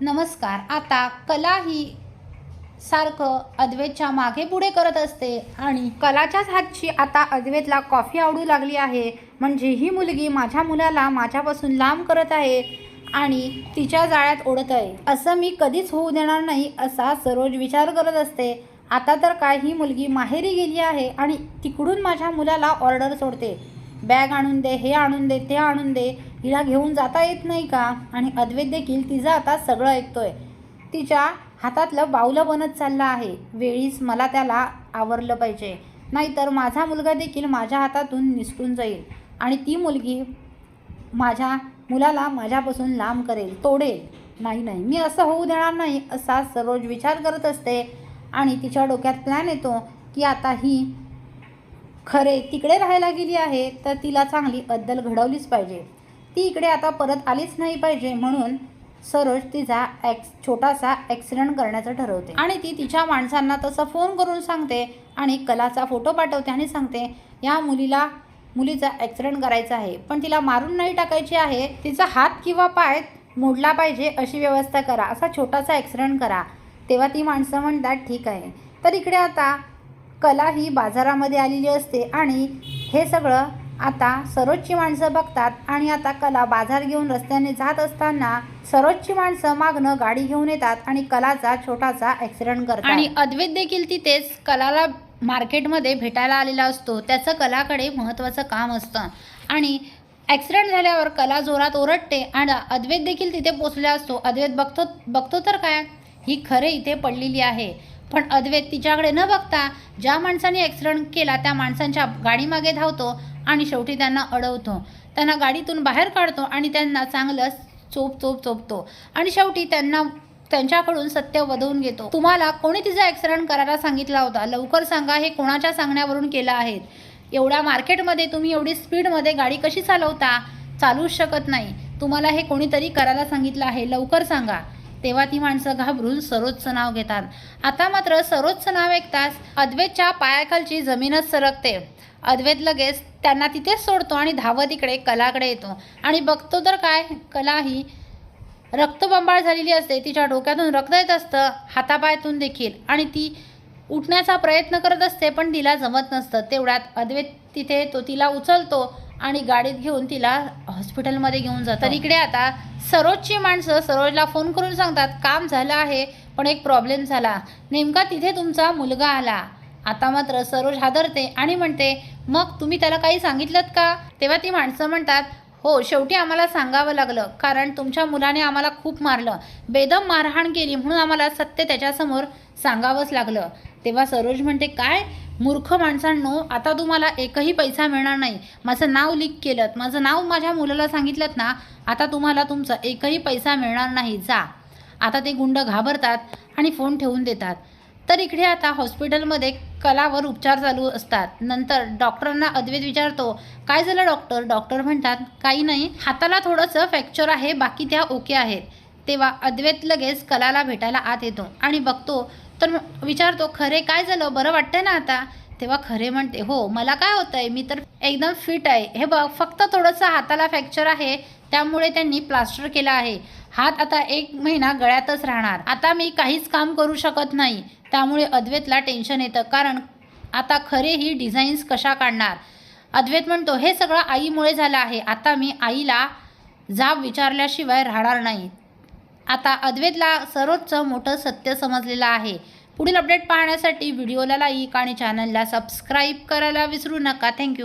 नमस्कार. आता कला ही सारखं अद्वैतच्या मागे पुढे करत असते आणि कलाच्याच हातची आता अद्वैतला कॉफी आवडू लागली आहे. म्हणजे ही मुलगी माझ्या मुलाला माझ्यापासून लांब करत आहे आणि तिच्या जाळ्यात ओढत आहे. असं मी कधीच होऊ देणार नाही असा सरोज विचार करत असते. आता तर काय ही मुलगी माहेरी गेली आहे आणि तिकडून माझ्या मुलाला ऑर्डर सोडते. बॅग आणून दे हे आणून दे ते आणून दे तिला घेऊन जाता येत नाही का? आणि अद्वैत देखील तिचं आता सगळं ऐकतोय. तिच्या हातातलं बाऊलं बनत चाललं आहे. वेळीच मला त्याला आवरलं पाहिजे. नाहीतर माझा मुलगा देखील माझ्या हातातून निसटून जाईल. आणि ती मुलगी माझ्या मुलाला माझ्यापासून लांब करेल तोडेल. नाही नाही. मी असं होऊ देणार नाही असा सरोज विचार करत असते. आणि तिच्या डोक्यात प्लॅन येतो की आता ही खरे तिकडे राहायला गेली आहे तर तिला चांगली अद्दल घडवलीच पाहिजे. ती इकडे आता परत आलीच नाही पाहिजे म्हणून सरोज तिचा ॲक्स छोटासा ॲक्सिडेंट करण्याचं ठरवते. आणि ती तिच्या माणसांना तसं फोन करून सांगते आणि कलाचा फोटो पाठवते आणि सांगते या मुलीला मुलीचा ॲक्सिडेंट करायचा आहे पण तिला मारून नाही टाकायची आहे तिचा हात किंवा पाय मोडला पाहिजे अशी व्यवस्था करा असा छोटासा ॲक्सिडेंट करा. तेव्हा ती माणसं म्हणतात ठीक आहे. तर इकडे आता कला ही बाजारामध्ये आलेली असते आणि हे सगळं आता सरोजची माणसं बघतात आणि आता कला बाजार घेऊन रस्त्याने जात असताना सरोजची माणसं मागणं गाडी घेऊन येतात आणि कलाचा छोटासा ॲक्सिडेंट करतात. आणि अद्वैत देखील तिथेच कलाला मार्केटमध्ये भेटायला आलेला असतो. त्याचं कलाकडे महत्त्वाचं काम असतं. आणि ॲक्सिडेंट झाल्यावर कला जोरात ओरडते आणि अद्वैत देखील तिथे पोचला असतो. अद्वैत बघतो बघतो तर काय? ही खरे इथे पडलेली आहे. पण अद्वैत तिच्याकडे न बघता ज्या माणसाने ॲक्सिडेंट केला त्या माणसांच्या गाडीमागे धावतो. आणि शेवटी त्यांना अडवतो. त्यांना गाडीतून बाहेर काढतो आणि त्यांना चांगलं चोप चोप चोपतो. आणि शेवटी त्यांना त्यांच्याकडून सत्य वधवून घेतो. तुम्हाला कोणी तिचा ॲक्सिडेंट करायला सांगितला होता? लवकर सांगा हे कोणाच्या सांगण्यावरून केलं आहे? एवढ्या मार्केटमध्ये तुम्ही एवढी स्पीडमध्ये गाडी कशी चालवता? चालूच शकत नाही. तुम्हाला हे कोणीतरी करायला सांगितलं आहे? लवकर सांगा. तेव्हा ती माणसं घाबरून सरोजचं नाव घेतात. आता मात्र सरोजचं नाव ऐकताच अद्वैतच्या पायाखालची जमीनच सरकते. अद्वैत लगेच त्यांना तिथेच सोडतो आणि धावत इकडे कलाकडे येतो. आणि बघतो तर काय कला ही रक्तबंबाळ झालेली असते. तिच्या डोक्यातून रक्त येत असतं हातापायातून देखील. आणि ती उठण्याचा प्रयत्न करत असते पण तिला जमत नसतं. तेवढ्यात अद्वैत तिथे तो तिला उचलतो आणि गाडीत घेऊन तिला हॉस्पिटलमध्ये घेऊन जातो तर इकडे आता सरोजची माणसं सरोजला फोन करून सांगतात काम झालं आहे पण एक प्रॉब्लेम झाला. नेमका तिथे तुमचा मुलगा आला. आता मात्र सरोज हादरते आणि म्हणते मग तुम्ही त्याला काही सांगितलं का? तेव्हा ती माणसं म्हणतात हो शेवटी आम्हाला सांगावं लागलं कारण तुमच्या मुलाने आम्हाला खूप मारलं. बेदम मारहाण केली म्हणून आम्हाला सत्य त्याच्यासमोर सांगावंच लागलं. तेव्हा सरोज म्हणते काय? मूर्ख माणसांनो आता तुम्हाला एकही पैसा मिळणार नाही. माझं नाव लीक केलं माझं नाव माझ्या मुलाला सांगितलं ना आता तुम्हाला तुमचा एकही पैसा मिळणार नाही. जा. आता ते गुंड घाबरतात आणि फोन ठेवून देतात. तर इकडे आता हॉस्पिटलमध्ये कलावर उपचार चालू असतात. नंतर डॉक्टरांना अद्वैत विचारतो काय झालं डॉक्टर? डॉक्टर म्हणतात काही नाही. हाताला थोडंसं फ्रॅक्चर आहे बाकी त्या ओके आहेत. तेव्हा अद्वैत लगेच कलाला भेटायला आत येतो आणि बघतो तर विचारतो खरे काय झालं? बरं वाटतंय ना आता? तेव्हा खरे म्हणते हो मला काय होतं आहे मी तर एकदम फिट आहे. हे बघ फक्त थोडंसं हाताला फ्रॅक्चर आहे त्यामुळे त्यांनी प्लास्टर केलं आहे. हात आता एक महिना गळ्यातच राहणार. आता मी काहीच काम करू शकत नाही. त्यामुळे अद्वैतला टेन्शन येतं. कारण आता खरे ही डिझाईन्स कशा काढणार? अद्वैत म्हणतो हे सगळं आईमुळे झालं आहे. आता मी आईला जाब विचारल्याशिवाय राहणार नाही. आता अद्वैतला सर्वोच्च मोठं सत्य समजलेलं आहे. पुढील अपडेट पाहण्यासाठी व्हिडिओला लाईक आणि चॅनलला सबस्क्राईब करायला विसरू नका. थँक्यू